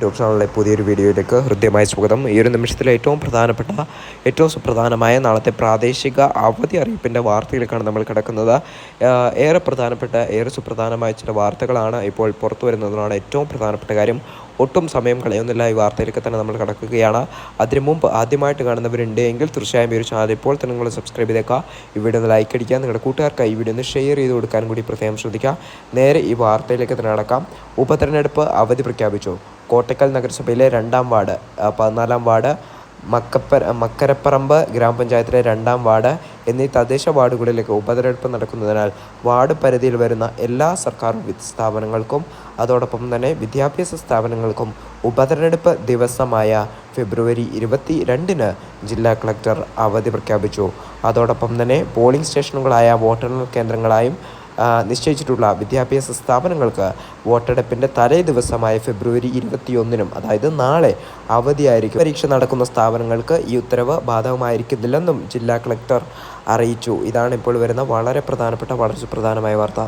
YouTube ചാനലിലെ പുതിയൊരു വീഡിയോയിലേക്ക് ഹൃദ്യമായ സ്വാഗതം. ഈ ഒരു നിമിഷത്തിലെ ഏറ്റവും പ്രധാനപ്പെട്ട ഏറ്റവും സുപ്രധാനമായ നാളത്തെ പ്രാദേശിക അവധി അറിയിപ്പിന്റെ വാർത്തയിലേക്കാണ് നമ്മൾ കിടക്കുന്നത്. ഏറെ പ്രധാനപ്പെട്ട ഏറെ സുപ്രധാനമായ ചില വാർത്തകളാണ് ഇപ്പോൾ പുറത്തു വരുന്നതാണ് ഏറ്റവും പ്രധാനപ്പെട്ട കാര്യം. ഒട്ടും സമയം കളയുന്നില്ല ഈ വാർത്തയിലേക്ക് തന്നെ നമ്മൾ കിടക്കുകയാണ്. അതിനു മുമ്പ് ആദ്യമായിട്ട് കാണുന്നവരുണ്ട് എങ്കിൽ തീർച്ചയായും ഈ ഒരു ചാനൽ ഇപ്പോൾ തന്നെ നിങ്ങൾ സബ്സ്ക്രൈബ് ചെയ്തേക്കുക. ഈ വീഡിയോ ഒന്ന് ലൈക്ക് അടിക്കുക. നിങ്ങളുടെ കൂട്ടുകാർക്ക് ഈ വീഡിയോ ഒന്ന് ഷെയർ ചെയ്ത് കൊടുക്കാൻ കൂടി പ്രത്യേകം ശ്രദ്ധിക്കുക. നേരെ ഈ വാർത്തയിലേക്ക് തന്നെ നടക്കാം. ഉപതെരഞ്ഞെടുപ്പ് അവധി പ്രഖ്യാപിച്ചു. കോട്ടക്കൽ നഗരസഭയിലെ രണ്ടാം വാർഡ് പതിനാലാം വാർഡ് മക്കപ്പ മക്കരപ്പറമ്പ് ഗ്രാമപഞ്ചായത്തിലെ രണ്ടാം വാർഡ് എന്നീ തദ്ദേശ വാർഡുകളിലേക്ക് ഉപതെരഞ്ഞെടുപ്പ് നടക്കുന്നതിനാൽ വാർഡ് പരിധിയിൽ വരുന്ന എല്ലാ സർക്കാർ സ്ഥാപനങ്ങൾക്കും അതോടൊപ്പം തന്നെ വിദ്യാഭ്യാസ സ്ഥാപനങ്ങൾക്കും ഉപതെരഞ്ഞെടുപ്പ് ദിവസമായ ഫെബ്രുവരി ഇരുപത്തി രണ്ടിന് ജില്ലാ കളക്ടർ അവധി പ്രഖ്യാപിച്ചു. അതോടൊപ്പം തന്നെ പോളിംഗ് സ്റ്റേഷനുകളായ വോട്ടെണ്ണൽ കേന്ദ്രങ്ങളായും നിശ്ചയിച്ചിട്ടുള്ള വിദ്യാഭ്യാസ സ്ഥാപനങ്ങൾക്ക് വോട്ടെടുപ്പിന്റെ തലേ ദിവസമായ ഫെബ്രുവരി ഇരുപത്തിയൊന്നിനും അതായത് നാളെ അവധിയായിരിക്കും. പരീക്ഷ നടക്കുന്ന സ്ഥാപനങ്ങൾക്ക് ഈ ഉത്തരവ് ബാധകമായിരിക്കുന്നില്ലെന്നും ജില്ലാ കളക്ടർ അറിയിച്ചു. ഇതാണ് ഇപ്പോൾ വരുന്ന വളരെ പ്രധാനപ്പെട്ട വളരെ പ്രധാനമായ വാർത്ത.